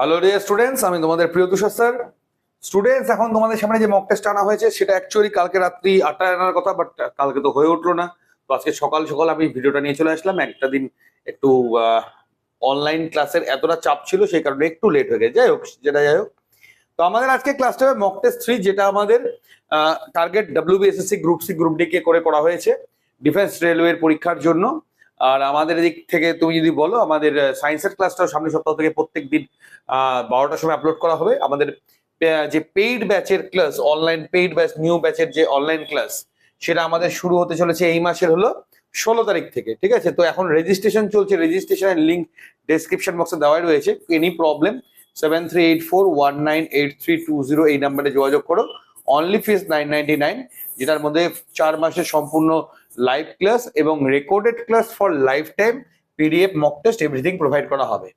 Hello dear students আমি তোমাদের প্রিয় তুষার স্যার। স্টুডেন্টস এখন তোমাদের সামনে যে মক টেস্ট আনা হয়েছে, সেটা অ্যাকচুয়ালি কালকে রাত্রি আটটায় আনার কথা বাট কালকে তো হয়ে উঠল না। তো আজকে সকাল সকাল আমি ভিডিওটা নিয়ে চলে আসলাম। একটা দিন একটু অনলাইন ক্লাসের এতটা চাপ ছিল, সেই কারণে একটু লেট হয়ে গেছে। যাই হোক, যেটা যাই হোক। তো আমাদের আজকে ক্লাসটা হবে মক টেস্ট থ্রি যেটা আমাদের target WBSSC group C group D কে করে করা হয়েছে। ডিফেন্স রেলওয়ের পরীক্ষার জন্য। আর আমাদের দিক থেকে তুমি যদি বলো, আমাদের সায়েন্সের ক্লাসটাও সামনের সপ্তাহ থেকে প্রত্যেক দিন বারোটার সময় আপলোড করা হবে। আমাদের যে পেইড ব্যাচের class online paid batch new ব্যাচের যে অনলাইন ক্লাস সেটা আমাদের শুরু হতে চলেছে এই মাসের হলো ষোলো তারিখ থেকে, ঠিক আছে? তো এখন রেজিস্ট্রেশন চলছে। রেজিস্ট্রেশনের লিঙ্ক ডেসক্রিপশন বক্সে দেওয়াই রয়েছে। Any problem seven three eight four one nine eight three two zero এই নাম্বারে যোগাযোগ করো। Only fees nine ninety nine যেটার মধ্যে চার মাসের সম্পূর্ণ লাইভ ক্লাস এবং recorded class for lifetime PDF mock test everything provide করা হবে।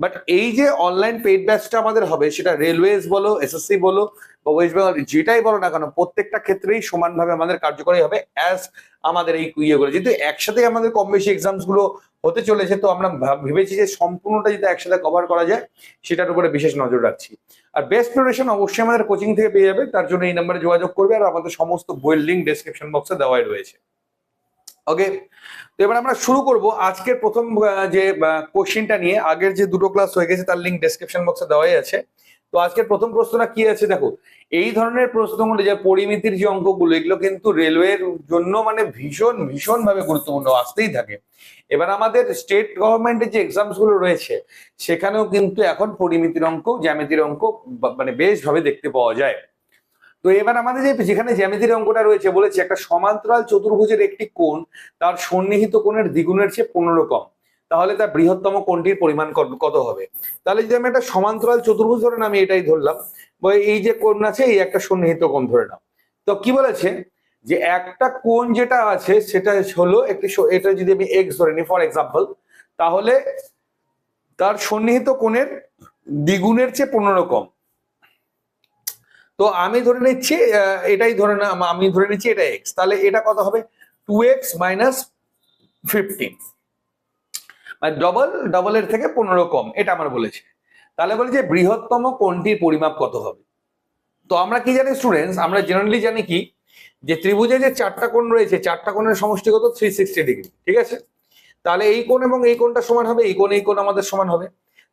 বাট এই যে অনলাইন পেইড ব্যাচটা আমাদের হবে, সেটা রেলওয়েজ বলো এসএসসি বলো বা ওয়েস্ট বেঙ্গল যেটাই বলো না কেন, প্রত্যেকটা ক্ষেত্রেই সমানভাবে আমাদের কার্যকরী হবে অ্যাজ আমাদের এই ইয়েগুলো। যেহেতু একসাথে আমাদের কম বেশি গুলো হতে চলেছে, তো আমরা ভাব- ভেবেছি যে সম্পূর্ণটা যদি একসাথে কভার করা যায়, সেটার উপরে বিশেষ নজর রাখছি। আর বেস্ট প্রিপারেশন অবশ্যই আমাদের কোচিং থেকে পেয়ে যাবে, তার জন্য এই নাম্বারে যোগাযোগ করবে আর আমাদের সমস্ত বইয়ের লিঙ্ক ডেসক্রিপশন বক্সে দেওয়াই রয়েছে। ওকে তো এবার আমরা শুরু করব আজকের প্রথম যে কোশ্চেনটা নিয়ে। আগের যে দুটো ক্লাস হয়ে গেছে, তার লিঙ্ক ডেসক্রিপশন বক্সে দেওয়াই আছে। তো আজকের প্রথম প্রশ্নটা কি আছে দেখো? এই ধরনের প্রশ্নগুলো, যে পরিমিতির যে অঙ্কগুলো, এগুলো কিন্তু রেলওয়ের জন্য মানে ভীষণ ভীষণ ভাবে গুরুত্বপূর্ণ, আসতেই থাকে। এবার আমাদের স্টেট গভর্নমেন্টের যে এক্সামসগুলো রয়েছে, সেখানেও কিন্তু এখন পরিমিতির অঙ্ক, জ্যামিতির অঙ্ক মানে বেশ ভাবে দেখতে পাওয়া যায়। তো এবার আমাদের যে যেখানে জ্যামিতির অঙ্কটা রয়েছে বলেছে, একটা সমান্তরাল চতুর্ভুজের একটি কোণ তার সন্নিহিত কোণের দ্বিগুণের চেয়ে পনেরো কম তাহলে তার বৃহত্তম কোণটির পরিমাণ কত- হবে? তাহলে যদি আমি একটা সমান্তরাল চতুর্ভুজ ধরেন আমি এটাই ধরলাম, বা এই যে কোণ আছে, এই একটা সন্নিহিত কোণ ধরে নাও। তো কি বলেছে? যে একটা কোণ যেটা আছে, সেটা হলো একটি এটা যদি আমি এক্স ধরে নিই ফর এক্সাম্পল তাহলে তার সন্নিহিত কোণের দ্বিগুণের চেয়ে পনেরো কম তো আমি ধরে নিচ্ছি এটাই ধরে না, আমি ধরে নিচ্ছি এটা এক্স তাহলে এটা কত হবে? টু এক্স মাইনাস ডবল ডবলের থেকে পনেরো কম, এটা আমার বলেছে। তাহলে বলে যে বৃহত্তম কোনটির পরিমাপ কত হবে? তো আমরা কি জানি স্টুডেন্টস আমরা জেনারেলি জানি কি? যে ত্রিভুজে যে চারটা কোণ রয়েছে, চারটা কোণের সমষ্টিগত থ্রি সিক্সটি ডিগ্রি ঠিক আছে? তাহলে এই কোণ এবং এই কোণটা সমান হবে, এই কোণ এই কোণ আমাদের সমান হবে।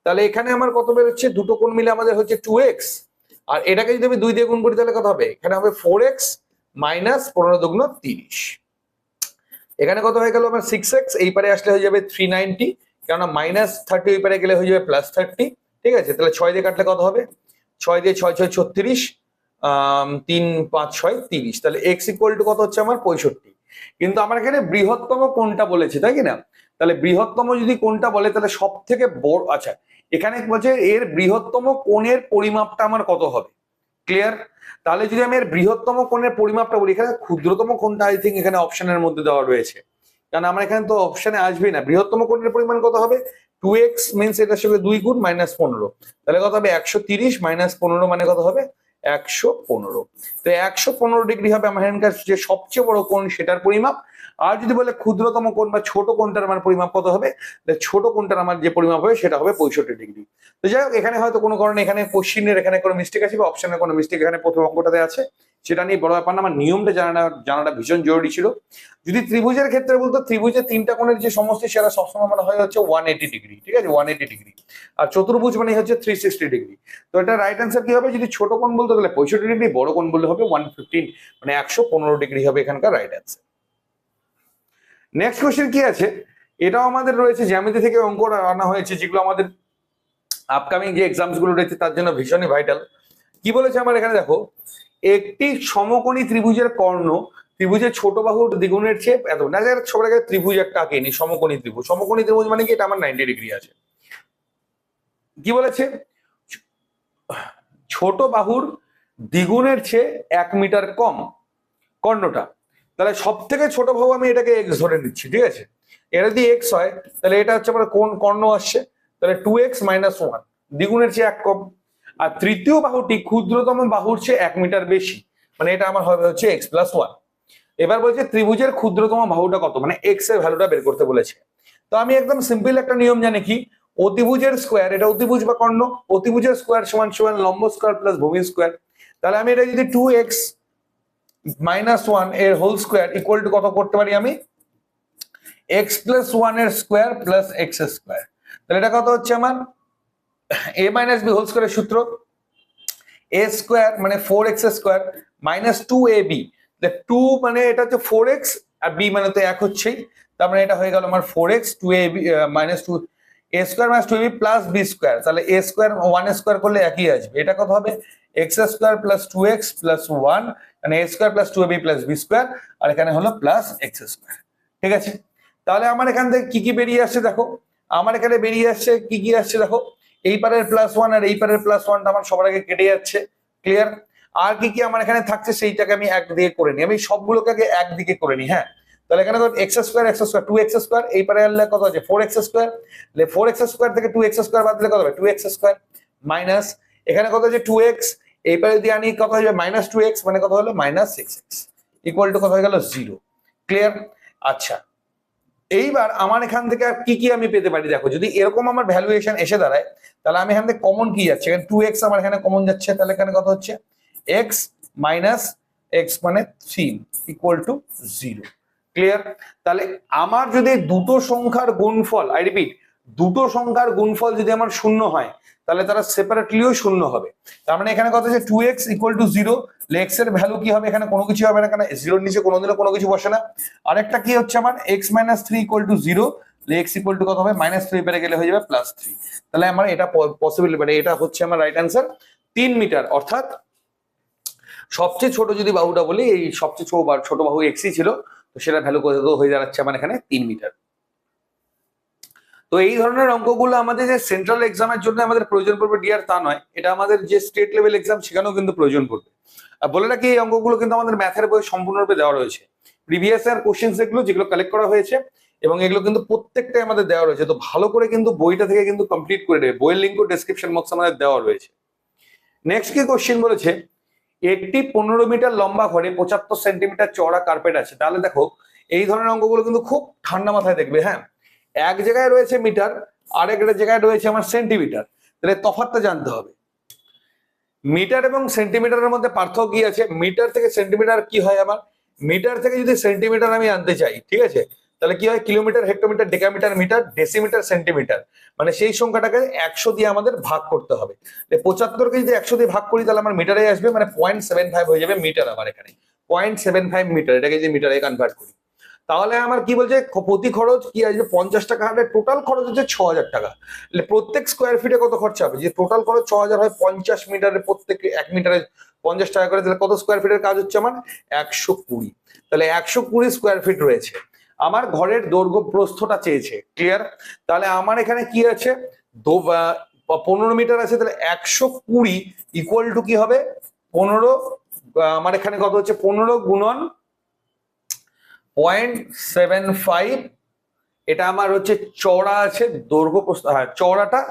তাহলে এখানে আমার কত বেরোচ্ছে? দুটো কোণ মিলে আমাদের হচ্ছে টু এক্স আর এটাকে যদি আমি দুই দিয়ে গুণ করি, তাহলে কত হবে? এখানে হবে ফোর এক্স মাইনাস পনেরো দুগুণ তিরিশ। এখানে কত হয়ে গেল আমার সিক্স এক্স এই পারে আসলে হয়ে যাবে থ্রি নাইনটি কেননা মাইনাস থার্টি ওই পারে গেলে হয়ে যাবে প্লাস থার্টি ঠিক আছে? তাহলে ছয় দিয়ে কাটলে কত হবে? ছয় দিয়ে ছয় ছয় ছত্রিশ তিন পাঁচ ছয় তিরিশ। তাহলে এক্স ইকুয়াল টু কত হচ্ছে আমার? পঁয়ষট্টি। কিন্তু আমার এখানে বৃহত্তম কোনটা বলেছে, তাই কি না তাহলে বৃহত্তম যদি কোনটা বলে, তাহলে সব থেকে বড় আচ্ছা এখানে বলছে এর বৃহত্তম কোণের পরিমাপটা আমার কত হবে? ক্লিয়ার তাহলে যদি আমি এর বৃহত্তম কোণের পরিমাপটা বলি, এখানে ক্ষুদ্রতম কোণটা আই থিঙ্ক এখানে অপশনের মধ্যে দেওয়া রয়েছে। কারণ আমার এখানে তো অপশনে আসবেই না। বৃহত্তম কোণের পরিমাণ কত হবে? টু এক্স মিনস এটার সঙ্গে দুই গুণ মাইনাস পনেরো। তাহলে কত হবে? একশো তিরিশ মাইনাস পনেরো মানে কত হবে? একশো পনেরো। তো একশো পনেরো ডিগ্রি হবে আমার যে সবচেয়ে বড় কোণ সেটার পরিমাপ। আর যদি বলে ক্ষুদ্রতম কোণ বা ছোট কোণটার আমার পরিমাপ কত হবে? ছোট কোণটার আমার যে পরিমাপ হবে সেটা হবে পঁয়ষট্টি ডিগ্রি। তো যাই হোক, এখানে হয়তো কোনো কারণে এখানে কোশ্চিনের এখানে কোনো মিস্টেক আছে বা অপশনের কোনো মিস্টেক এখানে প্রথম অঙ্কটাতে আছে। সেটা নিয়ে বড় ব্যাপার না, আমার নিয়মটা জানাটা জানাটা ভীষণ জরুরি ছিল। যদি ত্রিভুজের ক্ষেত্রে বলতো ত্রিভুজের তিনটা কোণের যে সমস্ত সেটা সবসময় মানে হয় হচ্ছে ওয়ান এইটি ডিগ্রি ঠিক আছে? ওয়ান এইটি ডিগ্রি আর চতুর্ভুজ মানে হচ্ছে থ্রি সিক্সটি ডিগ্রি তো এটা রাইট অ্যান্সার কি হবে? যদি ছোট কোণ বলতে গেলে পঁয়ষট্টি ডিগ্রি বড় কোণ বললে হবে ওয়ান ফিফটিন মানে একশো পনেরো ডিগ্রি হবে এখানকার রাইট অ্যান্সার নেক্সট কোয়েশ্চেন কি আছে? এটাও আমাদের রয়েছে, জ্যামিতি থেকে অঙ্ক আনা হয়েছে, যেগুলো আমাদের আপকামিং যে এক্সামসগুলো রয়েছে, তার জন্য ভীষণই ভাইটাল কি বলেছে আমার এখানে দেখো? একটি সমকোণী ত্রিভুজের কর্ণ, ত্রিভুজের ছোট বাহুর দ্বিগুণের চেয়ে এত, না যার সবার আগে ত্রিভুজ একটা আঁকে নি, সমকোণী ত্রিভুজ। সমকোণী ত্রিভুজ মানে কি? এটা আমার নাইনটি ডিগ্রি আছে। কি বলেছে? ছোট বাহুর দ্বিগুণের চেয়ে এক মিটার কম কর্ণটা। তাহলে সব থেকে ছোট বাহু আমি এটাকে এক্স ধরে নিচ্ছি, ঠিক আছে? এটা যদি এক্স হয়, তাহলে এটা হচ্ছে আমার কোন কর্ণ আসছে? তাহলে টু এক্স মাইনাস ওয়ান দ্বিগুণের চেয়ে এক কম। আর তৃতীয় বাহুটি ক্ষুদ্রতম বাহুর চেয়ে এক মিটার বেশি। মানে এটা আমার হবে হচ্ছে এক্স প্লাস ওয়ান এবার বলছে ত্রিভুজের ক্ষুদ্রতম বাহুটা কত? মানে এক্সের ভ্যালুটা বের করতে বলেছে। তো আমি একদম সিম্পল একটা নিয়ম জানি কি? অতিভুজের স্কোয়ার এটা অতিভুজ বা কর্ণ? অতিভুজের স্কোয়ার সমান সমান লম্ব স্কোয়ার প্লাস ভূমি স্কোয়ার তাহলে আমি এটা যদি টু এক্স মাইনাস ওয়ানের হোল স্কোয়ার ইকুয়াল টু কত করতে পারি আমি? এক্স প্লাস ওয়ানের স্কোয়ার প্লাস এক্স স্কোয়ার তাহলে এটা কত হচ্ছে আমার? এ মাইনাস বি হোল স্কোয়ারের সূত্র। এ স্কোয়ার মানে four X square minus two A B two মানে এটা হচ্ছে ফোর এক্স আর বি মানে তো এক হচ্ছেই। তার মানে এটা হয়ে গেল আমার four X two A B minus two A square minus two B plus B square তাহলে এ স্কোয়ার ওয়ান স্কোয়ার করলে একই আসবে। এটা কত হবে? X square plus two X plus one মানে A square plus two B plus B square আর এখানে হলো প্লাস এক্স স্কোয়ার ঠিক আছে? তাহলে আমার এখান থেকে কি কি বেরিয়ে আসছে দেখো? আমার এখানে বেরিয়ে আসছে কি কি আসছে দেখো? এই পারের প্লাস ওয়ান আর এই পারের প্লাস ওয়ানটা আমার সবার আগে কেটে যাচ্ছে ক্লিয়ার আর কি কি আমার এখানে থাকছে সেইটাকে আমি এক দিকে করে নিই। আমি সবগুলোকে আগে একদিকে করে নিই হ্যাঁ? তাহলে এখানে X square X square two X square এই পারে আনলে কত আছে? Four X square four X square থেকে টু এক্স স্কোয়ার বাদ দিলে কত হবে? টু এক্স স্কোয়ার মাইনাস এখানে কত আছে? টু এক্স এই পারে যদি আনি, কত হয়ে যাবে? মাইনাস টু এক্স মানে কত হলো? Minus six X equal to কত হয়ে গেল? জিরো ক্লিয়ার আচ্ছা। এইবার আমার এখান থেকে আর কি কি আমি পেতে পারি? দেখো, যদি এরকম আমার ভ্যালুয়েশন এসে দাঁড়ায়, তাহলে আমি এখান থেকে কমন কি যাচ্ছে? এখানে টু এক্স আমার এখানে কমন যাচ্ছে, তাহলে এখানে কথা হচ্ছে? এক্স মাইনাস এক্স মানে three equal to zero clear তাহলে আমার যদি দুটো সংখ্যার গুণফল আই রিপিট দুটো সংখ্যার গুণফল যদি আমার শূন্য হয়, তাহলে তারা সেপারেটলিও শূন্য হবে। তার মানে এখানে কথা হচ্ছে two X equal to zero এক্সের ভ্যালু কি হবে? এখানে কোনো কিছু হবে না কারণ জিরোর নিচে কোনোদিনও কোনো কিছু বসে না। আরেকটা কি হচ্ছে আমার? X minus three equal to zero X equal to কত হবে? মাইনাস থ্রি পেরে গেলে হয়ে যাবে প্লাস থ্রি তাহলে আমার এটা পসিবল মানে এটা হচ্ছে আমার রাইট অ্যান্সার তিন মিটার। অর্থাৎ সবচেয়ে ছোট যদি বাহুটা বলি, এই সবচেয়ে ছোট বাহু এক্সই ছিল, তো সেটা ভ্যালু কত হয়ে দাঁড়াচ্ছে আমার এখানে তিন মিটার। তো এই ধরনের অঙ্কগুলো আমাদের যে সেন্ট্রাল এক্সামের জন্য আমাদের প্রয়োজন পড়বে ডিআর তা নয়। এটা আমাদের যে স্টেট লেভেল এক্সাম সেখানেও কিন্তু প্রয়োজন পড়বে। বলে রাখি, এই অঙ্কগুলো কিন্তু আমাদের ম্যাথের বই সম্পূর্ণরূপে দেওয়া রয়েছে। প্রিভিয়াস ইয়ার কোশ্চেন যেগুলো যেগুলো কালেক্ট করা হয়েছে, এবং এগুলো কিন্তু প্রত্যেকটাই আমাদের দেওয়া রয়েছে। তো ভালো করে কিন্তু বইটা থেকে কিন্তু কমপ্লিট করে দেবে বইয়ের লিঙ্কও ডেসক্রিপশন বক্স আমাদের দেওয়া রয়েছে। নেক্সট কি কোশ্চেন বলেছে? একটি পনেরো মিটার লম্বা ঘরে পঁচাত্তর সেন্টিমিটার চওড়া কার্পেট আছে। তাহলে দেখো, এই ধরনের অঙ্কগুলো কিন্তু খুব ঠান্ডা মাথায় দেখবে হ্যাঁ? এক জায়গায় রয়েছে মিটার আর একটা জায়গায় রয়েছে আমার সেন্টিমিটার। তাহলে তফাৎটা জানতে হবে। মিটার এবং সেন্টিমিটারের মধ্যে পার্থক্য কি আছে? মিটার থেকে সেন্টিমিটার কি হয় আমার? মিটার থেকে যদি সেন্টিমিটার আমি আনতে চাই, ঠিক আছে? তাহলে কি হয়? Kilometre, hectometre, decametre, metre, decimetre, centimetre. মানে সেই সংখ্যাটাকে একশো দিয়ে আমাদের ভাগ করতে হবে। পঁচাত্তরকে যদি একশো দিয়ে ভাগ করি, তাহলে আমার মিটারে আসবে। মানে পয়েন্ট সেভেন ফাইভ হয়ে যাবে মিটার আমার এখানে। পয়েন্ট সেভেন ফাইভ মিটার, এটাকে যদি মিটারে কনভার্ট করি। তাহলে আমার কি বলছে প্রতি খরচ কি আসবে পঞ্চাশ টাকা হারে টোটাল খরচ হচ্ছে ছ হাজার টাকা। প্রত্যেক স্কোয়ার ফিটে কত খরচা হবে? যে টোটাল খরচ ছ হাজার হয়, পঞ্চাশ মিটারে প্রত্যেক, এক মিটারে পঞ্চাশ টাকা করে, তাহলে কত স্কোয়ার ফিটের কাজ হচ্ছে আমার? একশো কুড়ি। তাহলে একশো কুড়ি স্কোয়ার ফিট রয়েছে। আমার ঘরের দৈর্ঘ্য প্রস্থটা চেয়েছে ক্লিয়ার তাহলে আমার এখানে কি আছে? পনেরো মিটার আছে, তাহলে একশো কুড়ি ইকুয়াল টু কি হবে? পনেরো আমার এখানে কত হচ্ছে? পনেরো গুণন পয়েন্ট সেভেন ফাইভ, এটা আমার হচ্ছে চওড়া আছে, দৈর্ঘ্য প্রস্থ হ্যাঁ চওড়াটা।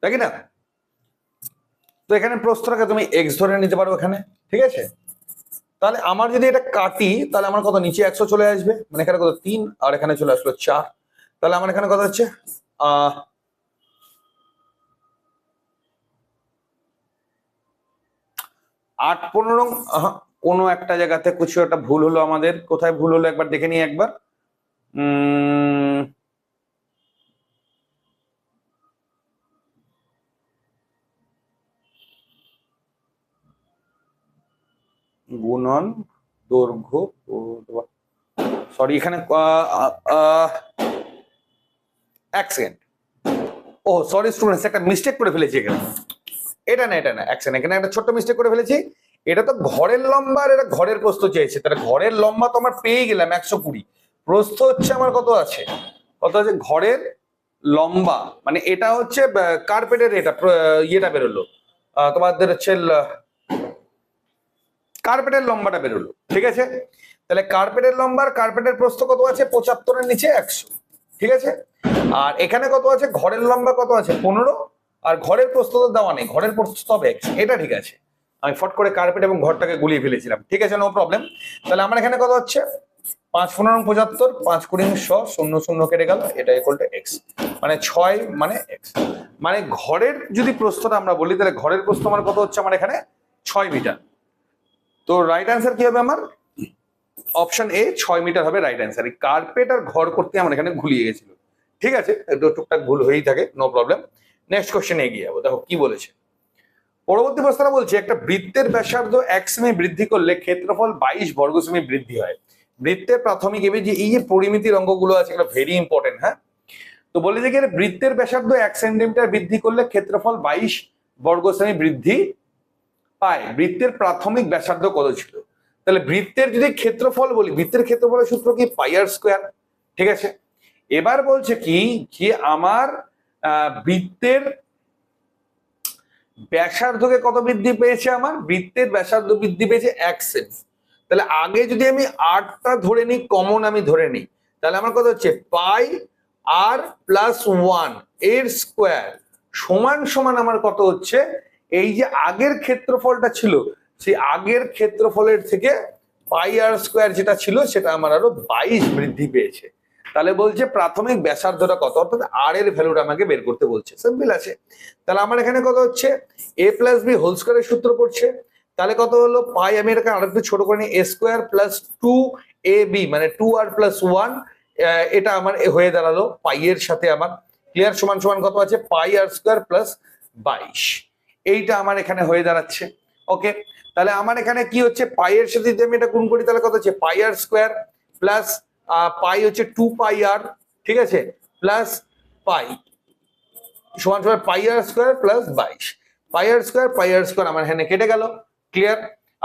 তাই কি না? তো এখানে প্রস্থটাকে তুমি এক্স ধরে নিতে পারো এখানে, ঠিক আছে? তাহলে আমার যদি এটা কাটি, তাহলে আমার কত, নিচে একশো চলে আসবে মানে এখানে কত, তিন, আর এখানে চলে আসলো চার। তাহলে আমার এখানে কত হচ্ছে? আট পনেরো কোনো একটা জায়গাতে কিছু একটা ভুল হলো আমাদের। কোথায় ভুল হলো একবার দেখে নিই একবার। গুণন, দৈর্ঘ্য সরি এখানে এক সেকেন্ড ও সরি স্টুডেন্টস একটা মিস্টেক করে ফেলেছি এখানে। এটা না এটা না এক সেকেন্ড এখানে একটা ছোট্ট মিস্টেক করে ফেলেছি। এটা তো ঘরের লম্বা আর এটা ঘরের প্রস্থ চেয়েছে তাহলে ঘরের লম্বা তো আমার পেয়ে গেলাম একশো কুড়ি। প্রস্থ হচ্ছে আমার কত আছে? কত আছে? ঘরের লম্বা। মানে এটা হচ্ছে কার্পেটের এটা ইয়েটা বেরোলো। তোমাদের হচ্ছে কার্পেটের লম্বাটা বেরোলো। ঠিক আছে? তাহলে কার্পেটের লম্বা কার্পেটের প্রস্থ কত আছে? পঁচাত্তরের নিচে একশো। ঠিক আছে? আর এখানে কত আছে? ঘরের লম্বা কত আছে? পনেরো। আর ঘরের প্রস্থ তো দেওয়া নেই। ঘরের প্রস্থ তবে এক এটা ঠিক আছে। আমি ফট করে কার্পেট এবং ঘরটাকে গুলিয়ে ফেলেছিলাম। ঠিক আছে নো প্রবলেম তাহলে আমার এখানে কত হচ্ছে? পাঁচ পনেরো পঁচাত্তর, পাঁচ কুড়ি শ, শূন্য শূন্য কেটে গেল, এটা ইকুয়াল টু এক্স মানে ছয় মানে এক্স মানে ঘরের যদি প্রস্থটা আমরা বলি, তাহলে ঘরের প্রস্থ আমার কত হচ্ছে আমার এখানে? ছয় মিটার তো রাইট অ্যান্সার কি হবে আমার? অপশন এ ছয় মিটার হবে রাইট অ্যান্সার এই কার্পেট আর ঘর করতে আমার এখানে ঘুলিয়ে গেছিল। ঠিক আছে টুকটাক ভুল হয়েই থাকে নো প্রবলেম নেক্সট কোশ্চেন এগিয়ে যাব। দেখো, কি বলেছে? পরবর্তী প্রশ্নটা বলছি, একটা বৃত্তের ব্যাসার্ধ এক সেমি বৃদ্ধি করলে ক্ষেত্রফল বাইশ বর্গ সেমি বৃদ্ধি হয়। বৃত্তের প্রাথমিক এবে যে এই যে পরিমিতির অঙ্গগুলো আছে, এগুলো ভেরি ইম্পর্টেন্ট হ্যাঁ? তো বলে যে বৃত্তের ব্যাসার্ধ এক সেন্টিমিটার বৃদ্ধি করলে ক্ষেত্রফল বাইশ বর্গ সেমি বৃদ্ধি পায়। বৃত্তের প্রাথমিক ব্যাসার্ধ কত ছিল? তাহলে বৃত্তের যদি ক্ষেত্রফল বলি, বৃত্তের ক্ষেত্রফলের সূত্র কি? পাইয়ার স্কোয়ার, ঠিক আছে? এবার বলছে কি, যে আমার বৃত্তের ব্যাসার্ধকে কত বৃদ্ধি পেয়েছে আমার? বৃত্তের ব্যাসার্ধ বৃদ্ধি পেয়েছে এক সেমি। তাহলে আগে যদি আমি আটটা ধরে নিই কমন আমি ধরে নিই, তাহলে আমার কত হচ্ছে? পাই আর প্লাস ওয়ানের স্কোয়ার সমান সমান আমার কত হচ্ছে? এই যে আগের ক্ষেত্রফলটা ছিল, সেই আগের ক্ষেত্রফলের থেকে পাই আর স্কোয়ার যেটা ছিল, সেটা আমার আরও বাইশ বৃদ্ধি পেয়েছে। তাহলে বলছে প্রাথমিক ব্যাসার্ধটা কত? অর্থাৎ আর এর ভ্যালুটা আমাকে বের করতে বলছে। সিম্পল আছে। তাহলে আমার এখানে কত হচ্ছে? এ প্লাস বি হোল স্কোয়ারের সূত্র পড়ছে। তাহলে কত হলো? পাই, আমি এটাকে আরেকটু ছোট করে নিই। A square plus two a b মানে টু আর প্লাস ওয়ান এটা আমার হয়ে দাঁড়াল পাই এর সাথে আমার। ক্লিয়ার সমান সমান কত আছে? পাই আর স্কোয়ার প্লাস বাইশ। এইটা আমার এখানে হয়ে দাঁড়াচ্ছে। ওকে তাহলে আমার এখানে কি হচ্ছে? পাইয়ের সাথে যদি আমি এটা গুণ করি, তাহলে কত হচ্ছে? পাই আর স্কোয়ার প্লাস পাই হচ্ছে টু পাই আর ঠিক আছে? প্লাস পাই সমান সমান পাই আর স্কোয়ার প্লাস বাইশ। পাই আর স্কোয়ার পাই আর স্কোয়ার আমার এখানে কেটে গেল। ক্লিয়ার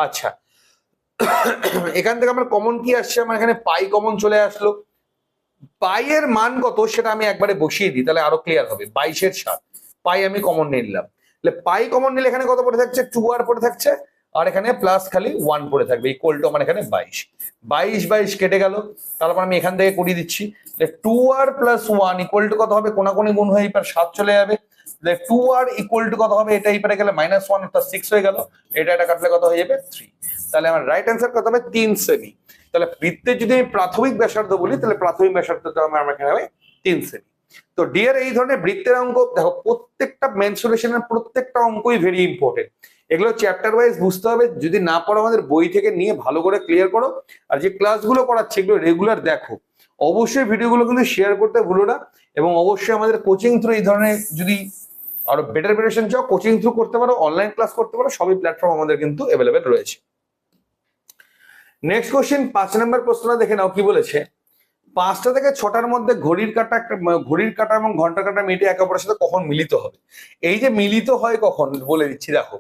আচ্ছা। এখান থেকে আমার কমন কি আসছে? আমার এখানে পাই কমন চলে আসলো। পাই এর মান কত? সেটা আমি একবারে বসিয়ে দিই, তাহলে আরও ক্লিয়ার হবে। বাইশের সাত। পাই আমি কমন নিলাম। পাই কমন নিলে এখানে কত পড়ে থাকছে? টু আর পড়ে থাকছে। আর এখানে প্লাস খালি ওয়ান পড়ে থাকবে ইকুয়াল টু আমার এখানে বাইশ। বাইশ বাইশ কেটে গেল, তারপর আমি এখান থেকে করিয়ে দিচ্ছি। Two r plus one equal to কত হবে? কোনাকুনি গুণ হয়ে এবার সাত চলে যাবে। টু আর ইকুয়াল টু কত হবে? এটা এবারে গেলে মাইনাস ওয়ান অর্থাৎ সিক্স হয়ে গেল। এটা এটা কাটলে কত হয়ে যাবে? থ্রি তাহলে আমার রাইট অ্যান্সার কত হবে? তিন সেমি তাহলে বৃত্তের যদি আমি প্রাথমিক ব্যাসার্ধ বলি, তাহলে প্রাথমিক ব্যাসার্ধটা আমার এখানে হবে তিন সেমি তো ডিয়ার এই ধরনের বৃত্তের অঙ্ক, দেখো প্রত্যেকটা মেনসুরেশনের প্রত্যেকটা অঙ্কই ভেরি ইম্পর্টেন্ট এগুলো চ্যাপ্টার ওয়াইজ বুঝতে হবে, যদি না পড়ো আমাদের বই থেকে নিয়ে ভালো করে ক্লিয়ার করো। আর যে ক্লাসগুলো করাচ্ছে এগুলো রেগুলার দেখো। অবশ্যই ভিডিওগুলো কিন্তু শেয়ার করতে ভুলো না এবং অবশ্যই আমাদের কোচিং থ্রু এই ধরনের যদি আরও বেটার প্রিপারেশন চাও কোচিং থ্রু করতে পারো অনলাইন ক্লাস করতে পারো, সবই প্ল্যাটফর্ম আমাদের কিন্তু অ্যাভেলেবেল রয়েছে। নেক্সট কোশ্চেন পাঁচ নম্বর প্রশ্নটা দেখে নাও, কি বলেছে? পাঁচটা থেকে ছটার মধ্যে ঘড়ির কাটা ঘড়ির কাটা এবং ঘণ্টার কাটা মিটে একে অপরের সাথে কখন মিলিত হবে? এই যে মিলিত হয় কখন, বলে দিচ্ছি, দেখো।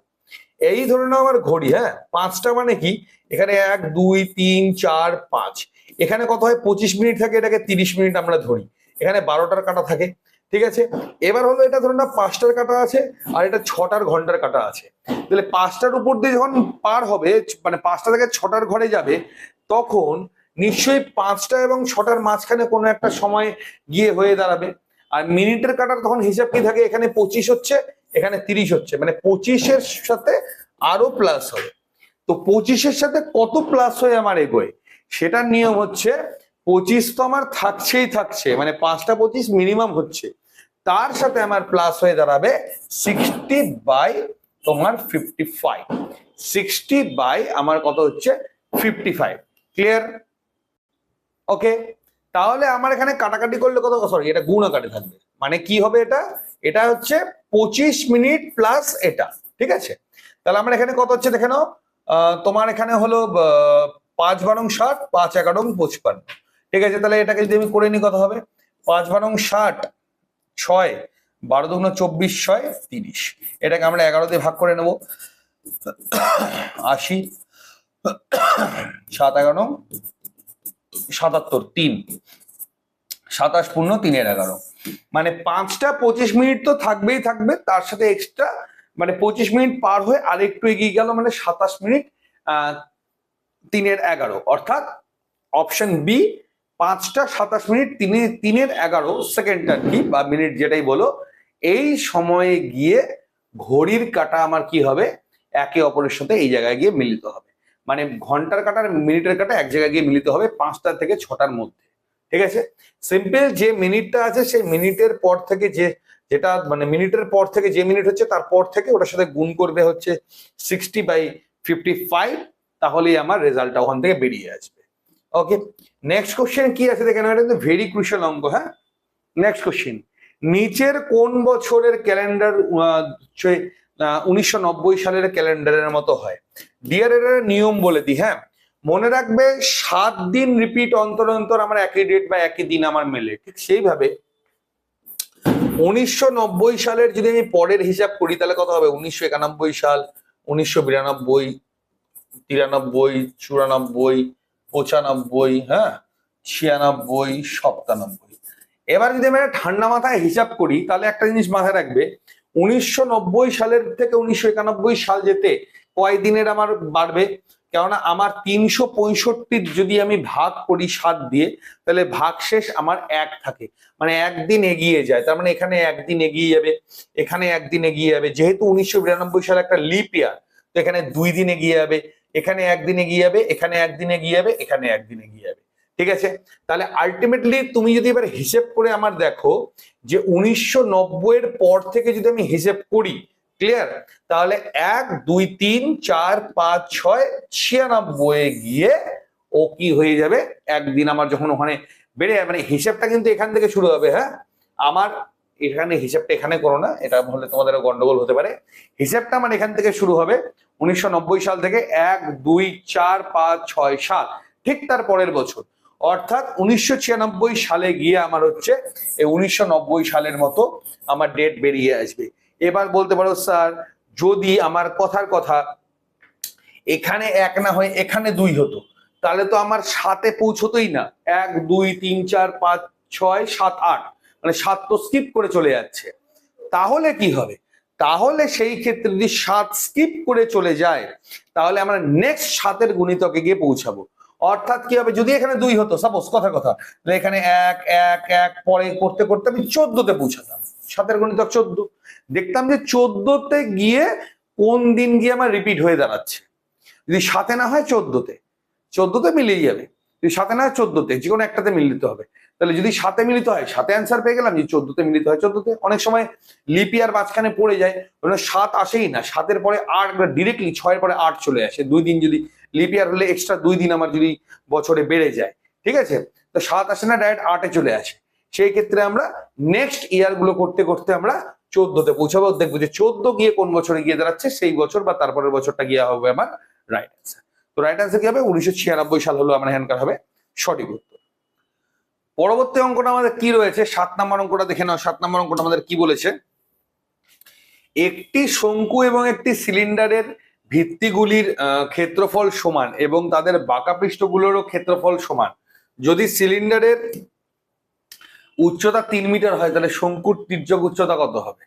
এই ধরে নাও আমার ঘড়ি হ্যাঁ? পাঁচটা মানে কি? এখানে এক, দুই, তিন, চার, পাঁচ। এখানে কত হয়? পঁচিশ মিনিট থাকে, এটাকে তিরিশ মিনিট আমরা ধরি। এখানে বারোটার কাটা থাকে, ঠিক আছে? এবার হলো এটা ধরুন পাঁচটার কাটা আছে আর এটা ছটার ঘণ্টার কাটা আছে। তাহলে পাঁচটার উপর দিয়ে যখন পার হবে মানে পাঁচটা থেকে ছটার ঘরে যাবে, তখন নিশ্চয়ই পাঁচটা এবং ছটার মাঝখানে কোনো একটা সময় গিয়ে হয়ে দাঁড়াবে। আর মিনিটের কাটার তখন হিসাব কি থাকে? এখানে পঁচিশ হচ্ছে এখানে তিরিশ হচ্ছে মানে পঁচিশের সাথে আরও প্লাস হবে। তো পঁচিশের সাথে কত প্লাস হয়ে আমার এগোয়? সেটার নিয়ম হচ্ছে পঁচিশ তো আমার থাকছেই থাকছে মানে পাঁচটা পঁচিশ মিনিমাম হচ্ছে। তার সাথে আমার প্লাস হয়ে দাঁড়াবে সিক্সটি বাই তোমার ফিফটি ফাইভ সিক্সটি বাই আমার কত হচ্ছে? ফিফটি ফাইভ ক্লিয়ার ওকে তাহলে আমার এখানে কাটাকাটি করলে কত? সরি এটা গুণ থাকবে। মানে কি হবে এটা? এটা হচ্ছে পঁচিশ মিনিট প্লাস এটা, ঠিক আছে? তাহলে আমার এখানে কত হচ্ছে দেখে নাও। তোমার এখানে হলো পাঁচ বারং ষাট, পাঁচ এগারং পঁচপান্ন, ঠিক আছে? তাহলে এটাকে যদি আমি করে নিই কত হবে? পাঁচ বারং ষাট ছয়, বারো দুগুণ চব্বিশ ছয় তিরিশ, এটাকে আমরা এগারো দিয়ে ভাগ করে নেব। আশি, সাত এগারো সাতাত্তর, তিন, সাতাশ পূর্ণ তিনের এগারো। মানে পাঁচটা পঁচিশ মিনিট তো থাকবেই থাকবে, তার সাথে এক্সট্রা মানে পঁচিশ মিনিট পার হয়ে আরেকটু এগিয়ে গেল মানে সাতাশ মিনিট তিনের এগারো। অর্থাৎ অপশন বি পাঁচটা সাতাশ মিনিট, তিনে, তিনের এগারো সেকেন্ড আর কি বা মিনিট যেটাই বলো, এই সময়ে গিয়ে ঘড়ির কাটা আমার কি হবে? একে অপরের সাথে এই জায়গায় গিয়ে মিলিত হবে। মানে ঘণ্টার কাটার মিনিটের কাটা এক জায়গায় গিয়ে মিলিত হবে পাঁচটা থেকে ছটার মধ্যে। ঠিক আছে? সিম্পল যে মিনিটটা আছে, সেই মিনিটের পর থেকে যে, যেটা মানে মিনিটের পর থেকে যে মিনিট হচ্ছে তারপর থেকে ওটার সাথে গুণ করবে হচ্ছে সিক্সটি বাই ফিফটি ফাইভ তাহলেই আমার রেজাল্টটা ওখান থেকে বেরিয়ে আসবে। ওকে নেক্সট কোশ্চেন কি আছে দেখেন এটা কিন্তু ভেরি ক্রুশাল অঙ্ক হ্যাঁ? নেক্সট কোশ্চেন নিচের কোন বছরের ক্যালেন্ডার উনিশশো নব্বই সালের ক্যালেন্ডারের মতো হয়? ডিয়ার নিয়ম বলে দিই হ্যাঁ? মনে রাখবে, সাত দিন রিপিট অন্তর অন্তর আমার একই ডেট বা একই দিন আমার মেলে। ঠিক সেইভাবে উনিশশো নব্বই সালের যদি আমি পরের হিসাব করি, তাহলে কত হবে? উনিশশো একানব্বই সাল, উনিশশো বিরানব্বই, তিরানব্বই, চুরানব্বই, পঁচানব্বই হ্যাঁ? ছিয়ানব্বই, সপ্তানব্বই। এবার যদি আমি ঠান্ডা মাথায় হিসাব করি, তাহলে একটা জিনিস মাথায় রাখবে, উনিশশো নব্বই সালের থেকে উনিশশো একানব্বই সাল যেতে কয় দিনের আমার বাড়বে? কেননা আমার তিনশো পঁয়ষট্টির যদি আমি ভাগ করি সাত দিয়ে, তাহলে ভাগ শেষ আমার এক থাকে। মানে একদিন এগিয়ে যায়। তার মানে এখানে একদিন এগিয়ে যাবে, এখানে একদিন এগিয়ে যাবে। যেহেতু উনিশশো বিরানব্বই সালে একটা লিপ ইয়ার তো এখানে দুই দিন এগিয়ে যাবে, এখানে একদিন এগিয়ে যাবে, এখানে একদিন এগিয়ে যাবে, এখানে একদিন এগিয়ে যাবে। ঠিক আছে? তাহলে আলটিমেটলি তুমি যদি এবার হিসেব করে আমার দেখো যে উনিশশো নব্বই এর পর থেকে যদি আমি হিসেব করি ক্লিয়ার তাহলে এক, দুই, তিন, চার, পাঁচ, ছয়, ছিয়ানব্বই গিয়ে ও কি হয়ে যাবে? একদিন আমার যখন ওখানে বেড়ে যাবে মানে হিসেবটা কিন্তু এখান থেকে শুরু হবে হ্যাঁ? আমার এখানে হিসেবটা এখানে করো না, এটা হলে তোমাদের গন্ডগোল হতে পারে। হিসেবটা আমার এখান থেকে শুরু হবে উনিশশো নব্বই সাল থেকে এক, দুই, চার, পাঁচ, ছয়, সাত, ঠিক তার পরের বছর। অর্থাৎ উনিশশো ছিয়ানব্বই সালে গিয়ে আমার হচ্ছে এই উনিশশো নব্বই সালের মতো আমার ডেট বেরিয়ে আসবে। এবার বলতে পারো, স্যার, যদি আমার কথার কথা এখানে এক না হয়ে, এখানে দুই হতো, তাহলে তো আমার সাতে পৌঁছতোই না। এক, দুই, তিন, চার, পাঁচ, ছয়, সাত, আট মানে সাত তো স্কিপ করে চলে যাচ্ছে। তাহলে কি হবে? তাহলে সেই ক্ষেত্রে যদি সাত স্কিপ করে চলে যায়, তাহলে আমরা নেক্সট সাতের গুণিতকে গিয়ে পৌঁছাবো। অর্থাৎ কি হবে? যদি এখানে দুই হতো সাপোজ কথা কথা এখানে এক এক এক, পরে করতে করতে আমি চোদ্দতে পৌঁছাতাম। সাতের গণিতক চোদ্দ। দেখতাম যে চোদ্দতে গিয়ে কোন দিন গিয়ে আমার রিপিট হয়ে দাঁড়াচ্ছে। যদি সাতে না হয় চোদ্দতে। চোদ্দতে মিলিয়ে যাবে। যদি সাতে না হয় চোদ্দতে, যে কোনো একটাতে মিলিত হবে। তাহলে যদি সাতে মিলিত হয়, সাতে অ্যান্সার পেয়ে গেলাম যে চোদ্দতে মিলিত হয় চোদ্দতে। অনেক সময় লিপিয়ার মাঝখানে পড়ে যায় সাত আসেই না। সাতের পরে আট ডিরেক্টলি ছয়ের পরে আট চলে আসে। দুই দিন যদি লিপিয়ার হলে এক্সট্রা দুই দিন আমার যদি বছরে বেড়ে যায়। ঠিক আছে? তো সাত আসে না ডাইরেক্ট আটে চলে আসে। সেই ক্ষেত্রে আমরা নেক্সট ইয়ারগুলো করতে করতে আমরা চোদ্দতে পৌঁছাবো। দেখব যে চোদ্দ গিয়ে কোন বছরে গিয়ে দাঁড়াচ্ছে, সেই বছর বা তারপরের বছরটা গিয়ে হবে আমার রাইট অ্যান্সার তো রাইট অ্যান্সার কি হবে? উনিশশো ছিয়ানব্বই সাল হলো আমার হ্যান্ডকার হবে সঠিক উত্তর। পরবর্তী অঙ্কটা আমাদের কি রয়েছে? সাত নম্বর অঙ্কটা দেখে নাও। সাত নম্বর অঙ্কটা আমাদের কি বলেছে? একটি শঙ্কু এবং একটি সিলিন্ডারের ভিত্তিগুলির ক্ষেত্রফল সমান এবং তাদের বাঁকা পৃষ্ঠগুলোরও ক্ষেত্রফল সমান। যদি সিলিন্ডারের উচ্চতা তিন মিটার হয়, তাহলে শঙ্কুর তির্যক উচ্চতা কত হবে?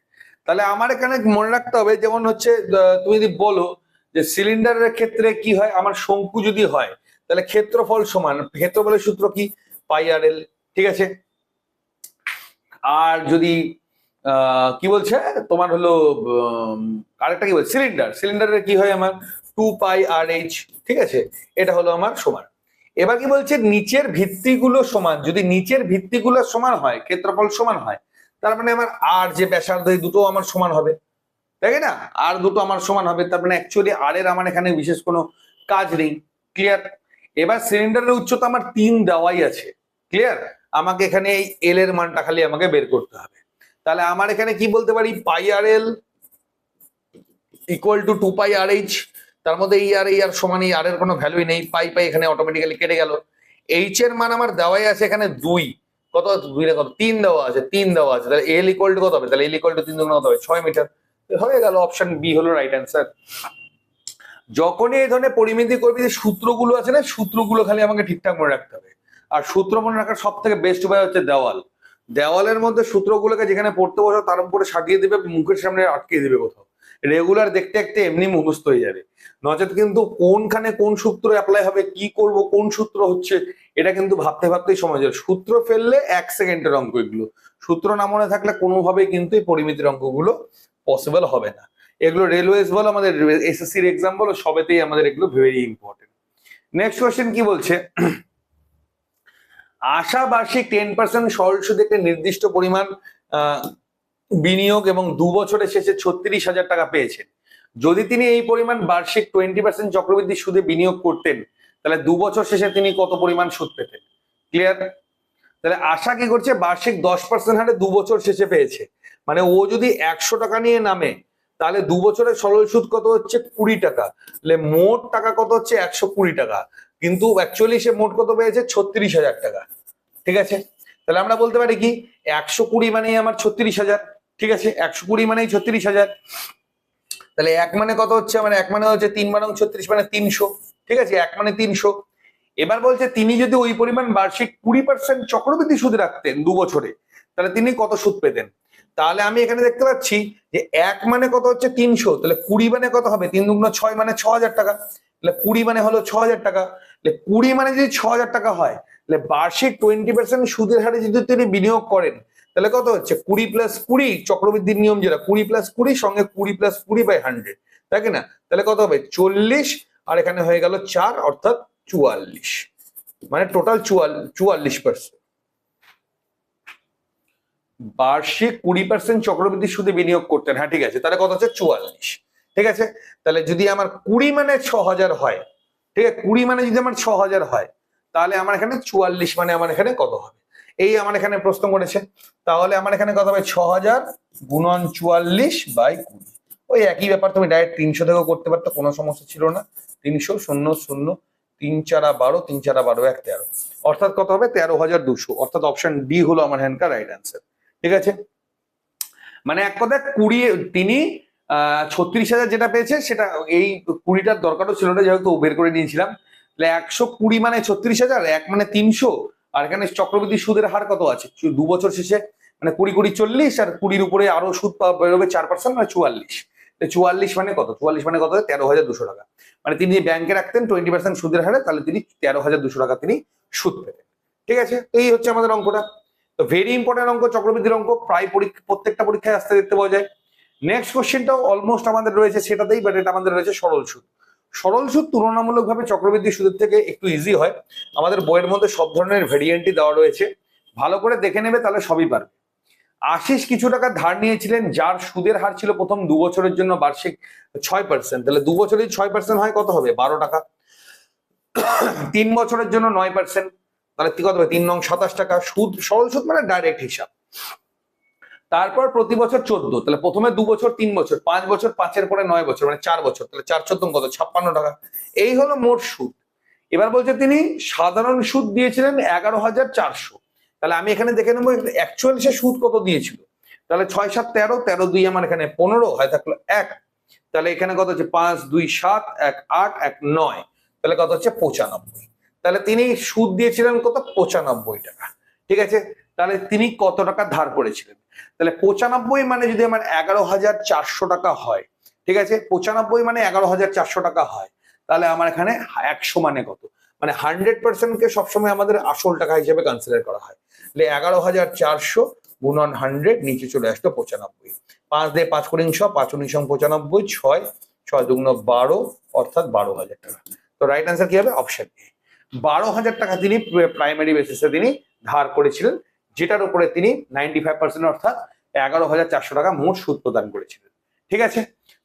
তাহলে আমার এখানে মনে রাখতে হবে, যেমন হচ্ছে তুমি যদি বলো যে সিলিন্ডারের ক্ষেত্রে কি হয়, আমার শঙ্কু যদি হয়, তাহলে ক্ষেত্রফল সমান। ক্ষেত্রফলের সূত্র কি? পাই আর এল, ঠিক আছে? আর যদি কি বলছে? তোমার হলো আরেকটা কি বলছে সিলিন্ডার। সিলিন্ডারের কি হয় আমার? টু পাই আর এইচ, ঠিক আছে? এটা হলো আমার সমান। এবার কি বলছে, নিচের ভিত্তিগুলো সমান, যদি নিচের ভিত্তিগুলো সমান হয়, ক্ষেত্রফল সমান হয়, তার মানে আমার আর যে ব্যাসার্ধ, এই দুটো আমার সমান হবে। তাই না? আর দুটো আমার সমান হবে, তার মানে অ্যাকচুয়ালি আর এর আমার এখানে বিশেষ কোনো কাজ নেই। ক্লিয়ার এবার সিলিন্ডারের উচ্চতা আমার তিন দেওয়াই আছে। ক্লিয়ার আমাকে এখানে এই এল এর মানটা খালি আমাকে বের করতে হবে। তাহলে আমার এখানে কি বলতে পারি? Pi r l equal to two pi r h তার মধ্যে এই আর এই আর সমান, এই আর এর কোনো ভ্যালুই নেই। পাই পাই এখানে অটোমেটিক্যালি কেটে গেল। এইচ এর মান আমার দেওয়াই আছে এখানে দুই। কত দুই না কত? তিন দেওয়া আছে, তিন দেওয়া আছে। তাহলে এল ইকুয়াল টু কত হবে? তাহলে এল ইকুয়াল টু তিন কত হবে? ছয় মিটার। হয়ে গেল অপশন বি হলো রাইট অ্যান্সার যখনই এই ধরনের পরিমিতি করবি, যে সূত্রগুলো আছে না, সূত্রগুলো খালি আমাকে ঠিকঠাক মনে রাখতে হবে। আর সূত্র মনে রাখার সব থেকে বেস্ট উপায় হচ্ছে দেওয়াল। দেওয়ালের মধ্যে সূত্রগুলোকে যেখানে পড়তে বসো, তার উপরে সাজিয়ে দেবে, মুখের সামনে আটকে দেবে কোথাও। রেগুলার দেখতে দেখতে এমনি মুখস্থ হয়ে যাবে। নচেত কিন্তু কোনখানে কোন সূত্র অ্যাপ্লাই হবে, কি করব, কোন সূত্র হচ্ছে, এটা কিন্তু ভাবতে ভাবতেই সময় যাবে সূত্র ফেললে এক সেকেন্ডের অঙ্ক এগুলো। সূত্র না মনে থাকলে কোনোভাবেই কিন্তু এই পরিমিতির অঙ্কগুলো পসিবল হবে না। এগুলো রেলওয়েজ বলো, আমাদের এসএসসির এক্সাম বলো, সবেতেই আমাদের এগুলো ভেরি ইম্পর্টেন্ট নেক্সট কোয়েশ্চেন কি বলছে? আশা বার্ষিক টেন পার্সেন্ট সরল সুদে একটি নির্দিষ্ট পরিমাণ বিনিয়োগ এবং দু বছরের শেষে ছত্রিশ হাজার টাকা পেয়েছেন যদি তিনি এই পরিমাণ বার্ষিক টোয়েন্টি পার্সেন্ট চক্রবৃদ্ধি সুদে বিনিয়োগ করতেন, তাহলে দু বছর শেষে তিনি কত পরিমাণ সুদ পেতেন? ক্লিয়ার তাহলে আশা কি করছে? বার্ষিক দশ পার্সেন্ট হারে দু বছর শেষে পেয়েছে। মানে ও যদি একশো টাকা নিয়ে নামে, তাহলে দু বছরের সরল সুদ কত হচ্ছে? কুড়ি টাকা। তাহলে মোট টাকা কত হচ্ছে? একশো কুড়ি টাকা। কিন্তু অ্যাকচুয়ালি সে মোট কত পেয়েছে? ছত্রিশ হাজার টাকা। ঠিক আছে? তাহলে আমরা বলতে পারি কি? একশো কুড়ি মানেই আমার ছত্রিশ হাজার। ঠিক আছে? একশো কুড়ি মানেই ছত্রিশ হাজার। তাহলে এক মানে কত হচ্ছে? মানে এক মানে হচ্ছে তিন মানে ছত্রিশ মানে তিনশো। ঠিক আছে? এক মানে তিনশো। এবার বলছে তিনি যদি ওই পরিমাণ বার্ষিক কুড়ি পার্সেন্ট চক্রবৃদ্ধি সুদ রাখতেন দু বছরে, তাহলে তিনি কত সুদ পেতেন? তাহলে আমি এখানে দেখতে পাচ্ছি যে এক মানে কত হচ্ছে তিনশো? তাহলে কুড়ি মানে কত হবে? তিন দুগুণ ছয় মানে ছ হাজার টাকা। তাহলে কুড়ি মানে হলো ছ হাজার টাকা। তাহলে কুড়ি মানে যদি ছ হাজার টাকা হয়, তাহলে বার্ষিক টোয়েন্টি পার্সেন্ট সুদের হারে যদি তিনি বিনিয়োগ করেন তাহলে কত হচ্ছে? কুড়ি প্লাস কুড়ি চক্রবৃদ্ধির নিয়ম যেটা, কুড়ি প্লাস কুড়ি সঙ্গে কুড়ি প্লাস কুড়ি বাই হান্ড্রেড তাই না? তাহলে কত হবে? চল্লিশ, আর এখানে হয়ে গেল চার, অর্থাৎ চুয়াল্লিশ মানে টোটাল চুয়াল, চুয়াল্লিশ পার্সেন্ট বার্ষিক কুড়ি পার্সেন্ট চক্রবৃদ্ধি সুদে বিনিয়োগ করতেন হ্যাঁ ঠিক আছে, তাহলে কত হচ্ছে? চুয়াল্লিশ, ঠিক আছে? তাহলে যদি আমার কুড়ি মানে ছ হাজার হয়, ঠিক আছে? কুড়ি মানে যদি আমার ছ হাজার হয়, তাহলে আমার এখানে চুয়াল্লিশ মানে আমার এখানে কত হবে? এই আমার এখানে প্রশ্ন করেছে। তাহলে আমার এখানে কত হবে ছ হাজার গুণন চুয়াল্লিশ বাই কুড়ি। ওই একই ব্যাপার, তুমি ডাইরেক্ট তিনশো থেকেও করতে পারতো, কোনো সমস্যা ছিল না। তিনশো, শূন্য শূন্য, তিন চারা বারো, তিন চারা বারো, এক তেরো। অর্থাৎ কত হবে? তেরো হাজার দুশো। অর্থাৎ অপশন ডি হলো আমার হ্যান্ডকার রাইট অ্যান্সার ঠিক আছে? মানে এক কথা কুড়ি, তিনি ছত্রিশ হাজার যেটা পেয়েছে, সেটা এই কুড়িটার দরকারও ছিল না, যেহেতু বের করে নিয়েছিলাম। তাহলে একশো কুড়ি মানে ছত্রিশ হাজার, এক মানে তিনশো। আর এখানে চক্রবৃদ্ধি সুদের হার কত আছে? দু বছর শেষে? মানে কুড়ি কুড়ি চল্লিশ আর কুড়ির উপরে আরও সুদ বেরোবে চার পার্সেন্ট মানে চুয়াল্লিশ। চুয়াল্লিশ মানে কত? চুয়াল্লিশ মানে কত? তেরো হাজার দুশো টাকা। মানে তিনি ব্যাংকে রাখতেন টোয়েন্টি পার্সেন্ট সুদের হারে, তাহলে তিনি তেরো হাজার দুশো টাকা তিনি সুদ পেতেন। ঠিক আছে? এই হচ্ছে আমাদের অঙ্কটা। তো ভেরি ইম্পর্টেন্ট অঙ্ক, চক্রবৃদ্ধির অঙ্ক, প্রায় পরীক্ষা, প্রত্যেকটা পরীক্ষায় আসতে দেখতে পাওয়া যায়। নেক্সট কোশ্চেনটাও অলমোস্ট আমাদের রয়েছে সেটাতেই বাট এটা আমাদের রয়েছে সরল সুদ। সরল সুদ তুলনামূলকভাবে চক্রবৃদ্ধি সুদের থেকে একটু ইজি হয়। আমাদের বইয়ের মধ্যে সব ধরনের ভেরিয়েন্টই দেওয়া রয়েছে। ভালো করে দেখে নেবে, তাহলে সবই পারবে। আশিস কিছু টাকা ধার নিয়েছিলেন, যার সুদের হার ছিল প্রথম দু বছরের জন্য বার্ষিক ছয় পার্সেন্ট তাহলে দু বছরে ছয় পার্সেন্ট হয়, কত হবে? বারো টাকা। তিন বছরের জন্য নয় পার্সেন্ট তাহলে কত হবে? তিন নং সাতাশ টাকা। সুদ, সরল সুদ মানে ডাইরেক্ট হিসাব। তারপর প্রতি বছর চোদ্দ, তাহলে প্রথমে দু বছর, তিন বছর, পাঁচ বছর, পাঁচের পরে নয় বছর মানে চার বছর, তাহলে চার চোদ্দ কত? ছাপ্পান্ন টাকা। এই হলো মোট সুদ। এবার বলছে তিনি, সাধারণ সুদ দিয়েছিলেন এগারো হাজার চারশো। তাহলে আমি এখানে দেখে নেব অ্যাকচুয়াল সে সুদ কত দিয়েছিল? তাহলে ছয় সাত তেরো তেরো দুই আমার এখানে পনেরো, হয় থাকল এক। তাহলে এখানে কত হচ্ছে? পাঁচ দুই সাত, এক আট, এক নয়। তাহলে কত হচ্ছে? পঁচানব্বই। তাহলে তিনি সুদ দিয়েছিলেন কত? পঁচানব্বই টাকা। ঠিক আছে? তাহলে তিনি কত টাকা ধার করেছিলেন? তাহলে পঁচানব্বই মানে যদি আমার এগারো হাজার চারশো টাকা হয়, ঠিক আছে? পঁচানব্বই মানে এগারো হাজার চারশো টাকা হয়, তাহলে আমার এখানে একশো মানে কত? মানে হান্ড্রেড পার্সেন্টকে সবসময় আমাদের আসল টাকা হিসেবে কনসিডার করা হয়। তাহলে এগারো হাজার চারশো গুণন হান্ড্রেড, নিচে চলে আসলো পঁচানব্বই। পাঁচ দিয়ে পাঁচ কুড়িংশ পাঁচ উনিশম পঁচানব্বই, ছয় ছয় দুগুণ বারো, অর্থাৎ বারো হাজার টাকা। তো রাইট অ্যান্সার কি হবে? অপশন এ বারো হাজার টাকা তিনি প্রাইমারি বেসিসে তিনি ধার করেছিলেন। যেটার উপরে তিনি নাইনটি ফাইভ পার্সেন্ট অর্থাৎ এগারো হাজার চারশো টাকা মোট সুদ প্রদান করেছিলেন। ঠিক আছে?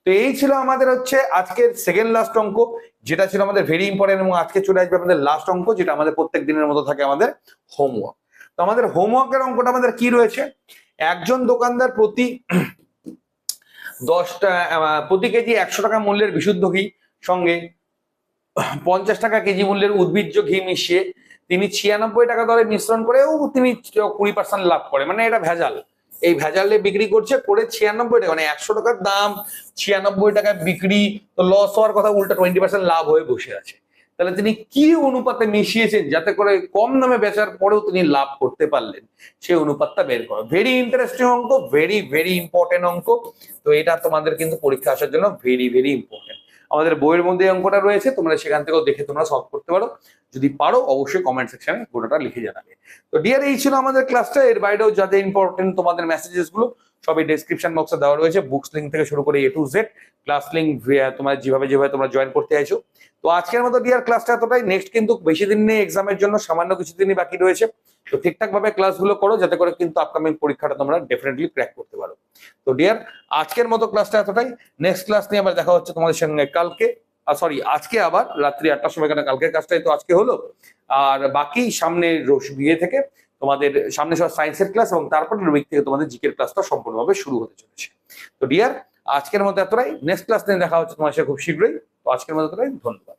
তো এই ছিল আমাদের হচ্ছে আজকের সেকেন্ড লাস্ট অঙ্ক, যেটা ছিল আমাদের ভেরি ইম্পর্টেন্ট এবং আজকে চলে আসবে আমাদের লাস্ট অঙ্ক, যেটা আমাদের প্রত্যেক দিনের মতো থাকে আমাদের হোমওয়ার্ক তো আমাদের হোমওয়ার্কের অঙ্কটা আমাদের কি রয়েছে? একজন দোকানদার প্রতি দশটা প্রতি কেজি একশো টাকা মূল্যের বিশুদ্ধ ঘি, সঙ্গে পঞ্চাশ টাকা কেজি মূল্যের উদ্ভিজ্জ ঘি মিশিয়ে তিনি ছিয়ানব্বই টাকা দরে মিশ্রণ করেও তিনি কুড়ি পার্সেন্ট লাভ করে। মানে এটা ভেজাল। এই ভেজালে বিক্রি করছে করে ছিয়ানব্বই টাকা। মানে একশো টাকার দাম, ছিয়ানব্বই টাকায় বিক্রি, তো লস হওয়ার কথা উল্টা টোয়েন্টি পার্সেন্ট লাভ হয়ে বসে আছে। তাহলে তিনি কি অনুপাতে মিশিয়েছেন যাতে করে কম দামে বেচার পরেও তিনি লাভ করতে পারলেন? সেই অনুপাতটা বের করো। ভেরি ইন্টারেস্টিং অঙ্ক ভেরি ভেরি ইম্পর্টেন্ট অঙ্ক। তো এটা তোমাদের কিন্তু পরীক্ষা আসার জন্য ভেরি ভেরি ইম্পর্টেন্ট আমাদের বইয়ের মধ্যে অঙ্কটা রয়েছে, তোমরা সেখান থেকেও দেখে তোমরা সলভ করতে পারো। যদি পারো, অবশ্যই কমেন্ট সেকশনে গোটাটা লিখে জানাবে। তো ডিয়ার এই ছিল আমাদের ক্লাসটা এর বাইরেও যাতে ইম্পর্টেন্ট তোমাদের মেসেজেসগুলো, সবই ডেসক্রিপশন বক্সে দেওয়া রয়েছে। বুকস লিঙ্ক থেকে শুরু করে A to Z class link তোমার যেভাবে যেভাবে তোমরা জয়েন করতে চাইছো। তো আজকের মতো ডিয়ার ক্লাসটা এতটাই। নেক্সট কিন্তু বেশি দিন নেই এক্সামের জন্য সামান্য কিছু দিনই বাকি রয়েছে। তো ঠিকঠাক ভাবে ক্লাসগুলো করো যাতে করে কিন্তু আপকামিং পরীক্ষাটা তোমরা ডেফিনেটলি ক্র্যাক করতে পারো। তো ডিয়ার আজকের মতো ক্লাসটা এতটাই। নেক্সট ক্লাস নিয়ে আবার দেখা হচ্ছে তোমাদের সঙ্গে কালকে। সরি আজকে আবার রাত্রি আটটার সময় কেন কালকের কাজটাই তো আজকে হলো। আর বাকি সামনে বিয়ে থেকে তোমাদের সামনে সব সায়েন্সের ক্লাস এবং তারপরে উইক থেকে তোমাদের জিকের ক্লাসটা সম্পূর্ণভাবে শুরু হতে চলেছে। তো ডিয়ার আজকের মতো এতটাই। নেক্সট ক্লাস নিয়ে দেখা হচ্ছে তোমার সাথে খুব শীঘ্রই। তো আজকের মতো এতটাই। ধন্যবাদ।